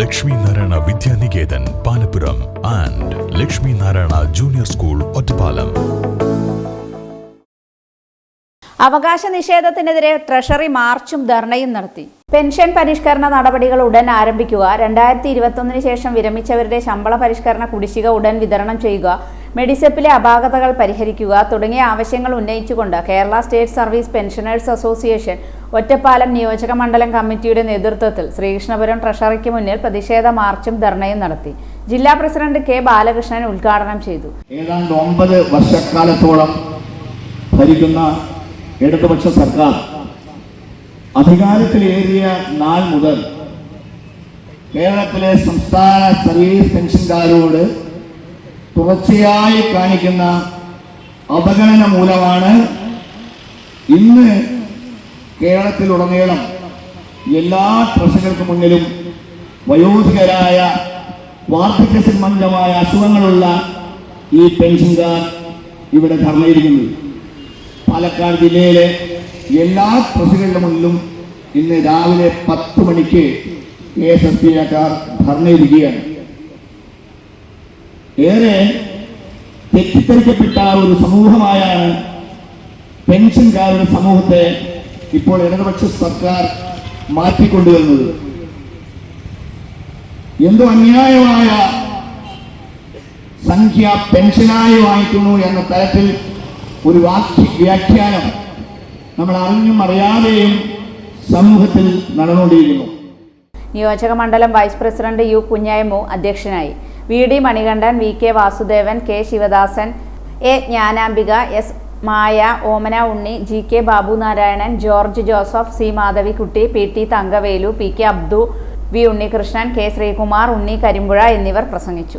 Lakshmi Narayana Vidyanikethan Palappuram and Lakshmi Narayana junior school Ottapalam. അവകാശ നിഷേധത്തിനെതിരെ treasury മാർച്ചും ധർണയും നടത്തി. പെൻഷൻ പരിഷ്കരണ നടപടികൾ ഉടൻ ആരംഭിക്കുക രണ്ടായിരത്തി ഇരുപത്തൊന്നിന് ശേഷം വിരമിച്ചവരുടെ ശമ്പള പരിഷ്കരണ കുടിശ്ശിക ഉടൻ വിതരണം ചെയ്യുക മെഡിസെപ്പിലെ അപാകതകൾ പരിഹരിക്കുക തുടങ്ങിയ ആവശ്യങ്ങൾ ഉന്നയിച്ചുകൊണ്ട് Kerala state service pensioners association Ottapalam നിയോജക മണ്ഡലം കമ്മിറ്റിയുടെ നേതൃത്വത്തിൽ ശ്രീകൃഷ്ണപുരം ട്രഷറിക്ക് മുന്നിൽ പ്രതിഷേധ മാർച്ചും ധർണയും നടത്തി. ജില്ലാ പ്രസിഡന്റ് കെ ബാലകൃഷ്ണൻ ഉദ്ഘാടനം ചെയ്തു. ഏതാണ്ട് ഒമ്പത് വർഷക്കാലത്തോളം ഭരിക്കുന്ന ഇടതുപക്ഷ സർക്കാർ അധികാരത്തിലേറിയ നാൾ മുതൽ കേരളത്തിലെ സംസ്ഥാന സർവീസ് പെൻഷൻകാരോട് തുടർച്ചയായി കാണിക്കുന്ന അവഗണന മൂലമാണ് ഇന്ന് കേരളത്തിലുടനീളം എല്ലാ പ്രശ്നങ്ങൾക്ക് മുന്നിലും വയോധികരായ വാർദ്ധക്യ സംബന്ധമായ അസുഖങ്ങളുള്ള ഈ പെൻഷൻകാർ ഇവിടെ ധർമ്മയിരിക്കുന്നു പാലക്കാട് ജില്ലയിലെ എല്ലാ ട്രസ്റ്റുകളുടെ മുന്നിലും ഇന്ന് രാവിലെ പത്ത് മണിക്ക് കെ എസ് എസ് പിക്കാർ ധർമ്മയിരിക്കുകയാണ് ഏറെ തെറ്റിദ്ധരിക്കപ്പെട്ട ഒരു സമൂഹമായാണ് പെൻഷൻകാരുടെ സമൂഹത്തെ ഇപ്പോൾ ഇടതുപക്ഷ സർക്കാർ മാറ്റിക്കൊണ്ടുവരുന്നത്. എന്തോ അന്യായമായ സംഖ്യ പെൻഷനായി വാങ്ങിക്കുന്നു എന്ന തരത്തിൽ ഒരു വാക്യ വ്യാഖ്യാനം നമ്മൾ അറിഞ്ഞും അറിയാതെയും സമൂഹത്തിൽ നടന്നുകൊണ്ടിരിക്കുന്നു. നിയോജക മണ്ഡലം വൈസ് പ്രസിഡന്റ് യു കുഞ്ഞായ്മു അധ്യക്ഷനായി. V D Manikandan V K Vasudevan K Sivadasan A Jnanambika S Maya Omana Unni G K Babu Narayanan George Joseph C Madhavikutty P T Thankavelu P K Abdu V Unnikrishnan K Sreekumar Unni Karimpuzha എന്നിവർ പ്രസംഗിച്ചു.